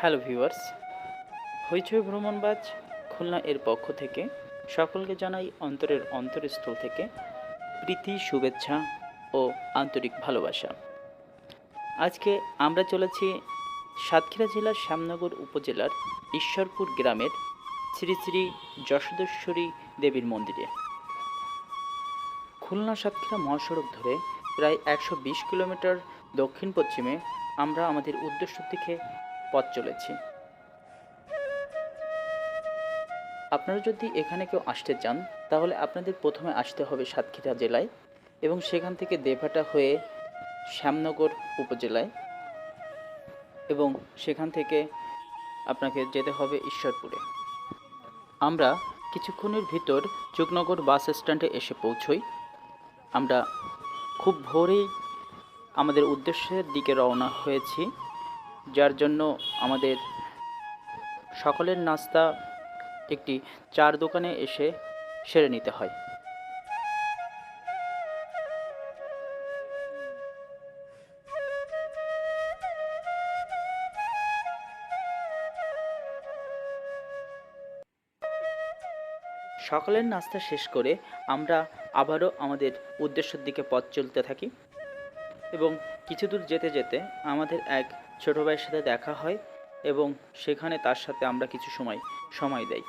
Hello viewers, হইচই ভ্রমণবাজ খুলনা এর পক্ষ থেকে সকলকে জানাই অন্তরের অন্তরস্থল থেকে প্রীতি, শুভেচ্ছা ও আন্তরিক ভালোবাসা। আজকে আমরা চলেছি সাতক্ষীরা জেলার শ্যামনগর উপজেলার ঈশ্বরপুর গ্রামের শ্রী শ্রী যশোদেশ্বরী দেবীর মন্দিরে। খুলনা সাতক্ষীরা মহাসড়ক ধরে প্রায় একশো বিশ কিলোমিটার দক্ষিণ পশ্চিমে আমরা আমাদের উদ্দেশ্য দিকে পথ চলেছি। আপনারা যদি এখানে কেউ আসতে চান, তাহলে আপনাদের প্রথমে আসতে হবে সাতক্ষীরা জেলায় এবং সেখান থেকে দেভাটা হয়ে শ্যামনগর উপজেলায় এবং সেখান থেকে আপনাকে যেতে হবে ঈশ্বরপুরে। আমরা কিছুক্ষণের ভিতর চুকনগর বাস স্ট্যান্ডে এসে পৌঁছই। আমরা খুব ভোরেই আমাদের উদ্দেশ্যের দিকে রওনা হয়েছি। যার জন্য আমাদের সকলের নাস্তা একটি চার দোকানে এসে সেরে নিতে হয়। সকালের নাস্তা শেষ করে আমরা আবারও আমাদের উদ্দেশ্যের দিকে পথ চলতে থাকি এবং কিছু দূর যেতে যেতে আমাদের এক ছোট ভাইয়ের সাথে দেখা হয় এবং সেখানে তার সাথে আমরা কিছু সময় সময় দেই।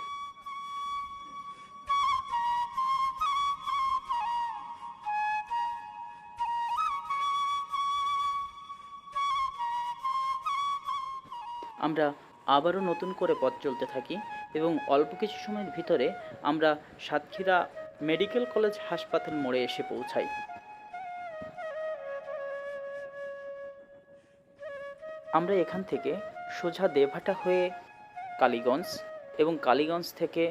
আমরা আবারও নতুন করে পথ চলতে থাকি এবং অল্প কিছু সময়ের ভিতরে আমরা সাতক্ষীরা মেডিকেল কলেজ হাসপাতাল মোড়ে এসে পৌঁছাই। আমরা এখান থেকে সোজা দেভাটা হয়ে কালীগঞ্জ এবং কালীগঞ্জ থেকে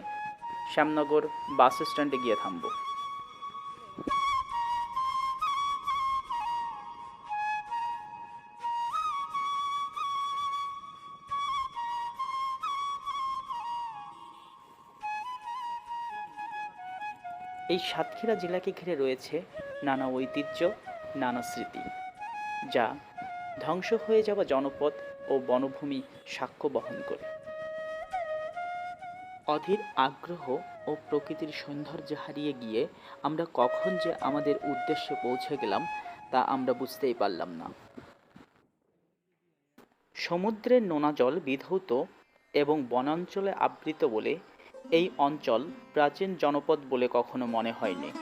শ্যামনগর বাস স্ট্যান্ডে গিয়ে থামব। এই সাতক্ষীরা জেলাকে ঘিরে রয়েছে নানা ঐতিহ্য, নানা স্মৃতি, যা ধ্বংস হয়ে যাওয়া জনপদ ও বনভূমি সাক্ষ্য বহন করে। অধীর আগ্রহ ও প্রকৃতির সৌন্দর্য হারিয়ে গিয়ে আমরা কখন যে আমাদের উদ্দেশ্যে পৌঁছে গেলাম তা আমরা বুঝতেই পারলাম না। সমুদ্রের নোনা জল বিধৌত এবং বনাঞ্চলে আবৃত বলে এই অঞ্চল প্রাচীন জনপদ বলে কখনো মনে হয়নি।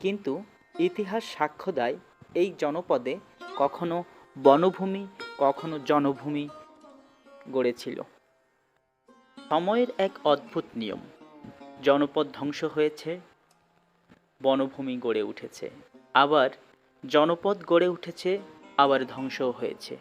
কিন্তু ইতিহাস সাক্ষ্য দেয় এই জনপদে কখনো বনভূমি, কখনো জনভূমি গড়েছিল। সময়ের এক অদ্ভুত নিয়ম, জনপদ ধ্বংস হয়েছে, বনভূমি গড়ে উঠেছে। আবার জনপদ গড়ে উঠেছে, আবার ধ্বংসও হয়েছে।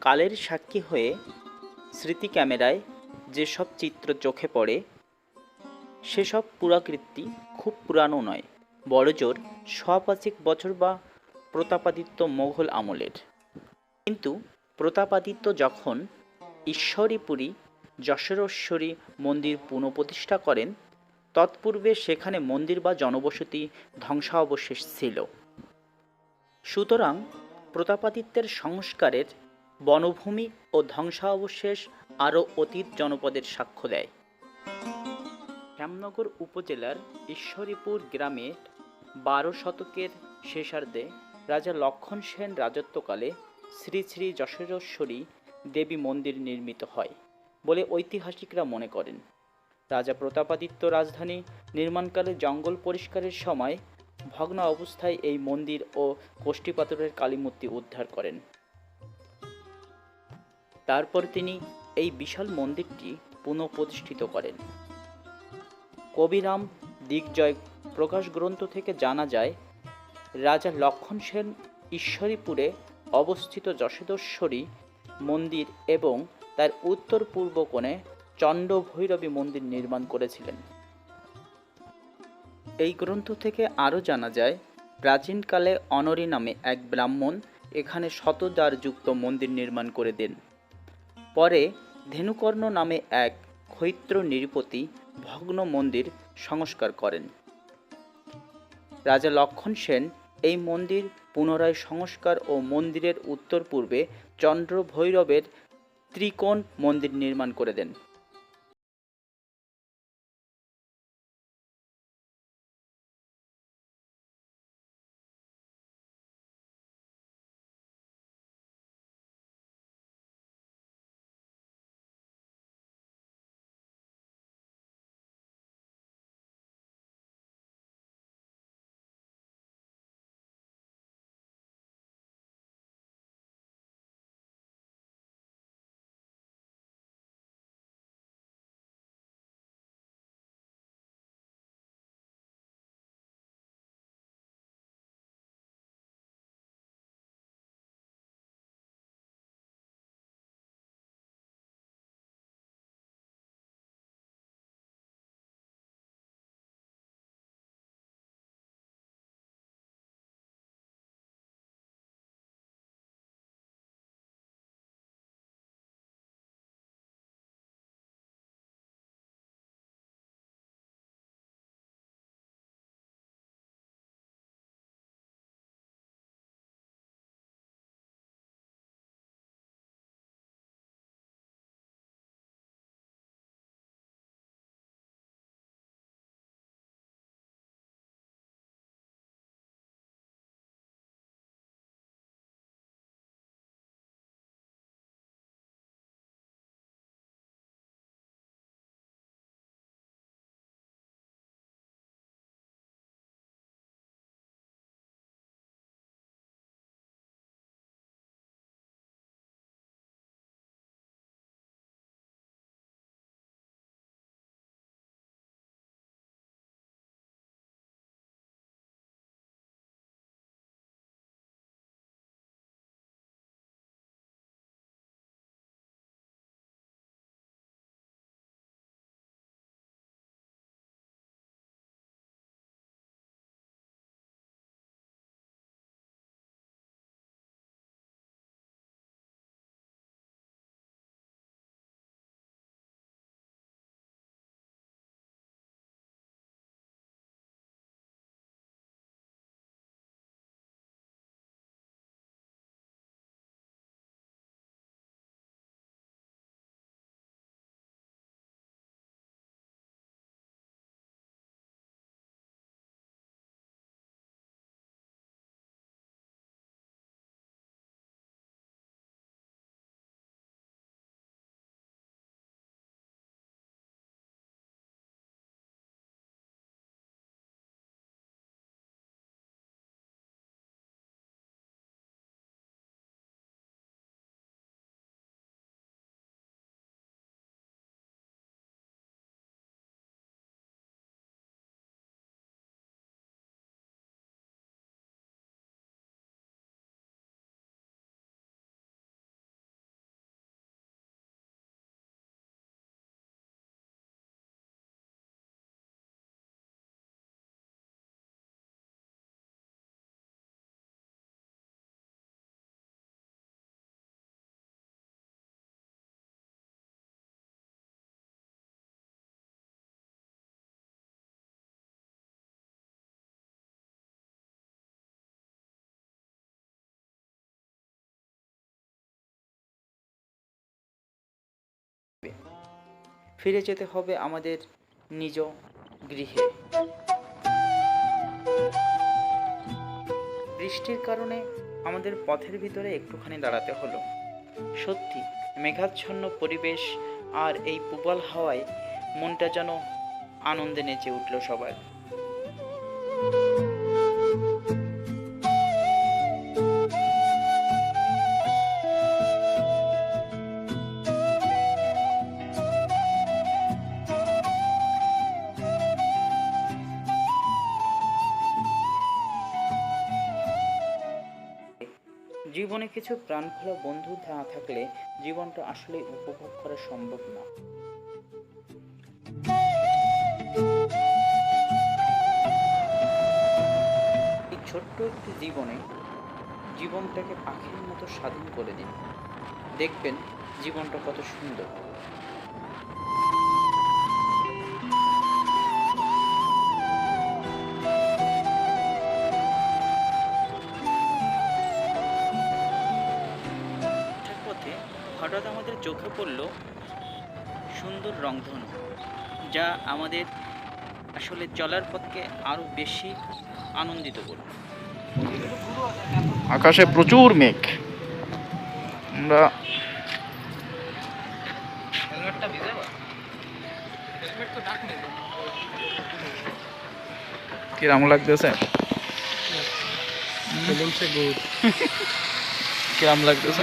কালের সাক্ষী হয়ে স্মৃতি ক্যামেরায় যেসব চিত্র চোখে পড়ে, সেসব পুরাকৃতি খুব পুরানো নয়, বড়জোর শপাচিক বছর বা প্রতাপাদিত্য মোঘল আমলের। কিন্তু প্রতাপাদিত্য যখন ঈশ্বরীপুরী যশোরেশ্বরী মন্দির পুনঃপ্রতিষ্ঠা করেন, তৎপূর্বে সেখানে মন্দির বা জনবসতি ধ্বংসাবশেষ ছিল। সুতরাং প্রতাপাদিত্যের সংস্কারের বনভূমি ও ধ্বংসাবশেষ আরও অতীত জনপদের সাক্ষ্য দেয়। শ্যামনগর উপজেলার ঈশ্বরীপুর গ্রামে বারো শতকের শেষার্ধে রাজা লক্ষণ সেন রাজত্বকালে শ্রী শ্রী যশোরেশ্বরী দেবী মন্দির নির্মিত হয় বলে ঐতিহাসিকরা মনে করেন। রাজা প্রতাপাদিত্য রাজধানী নির্মাণকালে জঙ্গল পরিষ্কারের সময় ভগ্ন অবস্থায় এই মন্দির ও কোষ্ঠীপাথরের কালীমূর্তি উদ্ধার করেন। তারপর তিনি এই বিশাল মন্দিরটি পুনঃপ্রতিষ্ঠিত করেন। কবিরাম দিগ্জয় প্রকাশ গ্রন্থ থেকে জানা যায়, রাজা লক্ষণ সেন ঈশ্বরীপুরে অবস্থিত যশোদেশ্বরী মন্দির এবং তার উত্তর পূর্ব কোণে চণ্ড ভৈরবী মন্দির নির্মাণ করেছিলেন। এই গ্রন্থ থেকে আরও জানা যায়, প্রাচীনকালে অনরি নামে এক ব্রাহ্মণ এখানে শতদ্বারযুক্ত মন্দির নির্মাণ করে দেন। পরে ধেনুকর্ণ নামে এক ক্ষৈত্র নৃপতি ভগ্ন মন্দির সংস্কার করেন। রাজা লক্ষণ সেন এই মন্দির পুনরায় সংস্কার ও মন্দিরের উত্তর পূর্বে চন্দ্র ভৈরবের ত্রিকোণ মন্দির নির্মাণ করে দেন। ফিরে যেতে হবে আমাদের নিজ গৃহে। বৃষ্টির কারণে আমাদের পথের ভিতরে একটুখানি দাঁড়াতে হলো। সত্যি, মেঘাচ্ছন্ন পরিবেশ আর এই পুবাল হাওয়ায় মনটা যেন আনন্দে নেচে উঠল সবার। কিছু প্রাণখোলা বন্ধু না থাকলে জীবনটা আসলে উপভোগ করা সম্ভব না। এই ছোট্ট একটি জীবনে জীবনটাকে পাখির মতো স্বাধীন করে দিন। দেখবেন জীবনটা কত সুন্দর। চোখে পড়ল সুন্দর রংধনু যা আমাদের আসলে চলার পথকে আরও বেশি আনন্দিত করবে আকাশে প্রচুর মেঘ। আমরা কিরাম লাগতেছে? কিরাম লাগতেছে?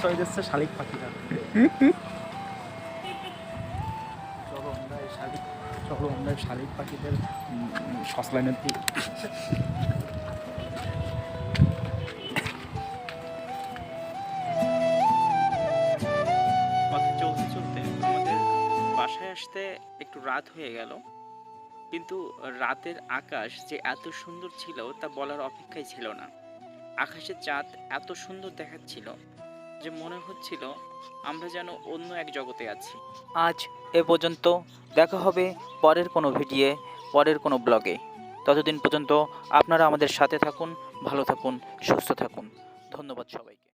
মুছাই দিচ্ছে শালিক পাখিরা। চলো আমরা এই শালিক চলো আমরা শালিক পাখিদের সসলাইনের পথে চলতে চলতে আমাদের বাসায় আসতে একটু রাত হয়ে গেল। কিন্তু রাতের আকাশ যে এত সুন্দর ছিল তা বলার অপেক্ষাই ছিল না। আকাশের চাঁদ এত সুন্দর দেখাচ্ছিল। যে মনে হচ্ছিল আমরা যেন অন্য এক জগতে আছি। আজ এ পর্যন্ত দেখা হবে পরের কোনো ভিডিও, পরের কোনো ব্লগে। ততদিন পর্যন্ত আপনারা আমাদের সাথে থাকুন, ভালো থাকুন, সুস্থ থাকুন। ধন্যবাদ সবাইকে।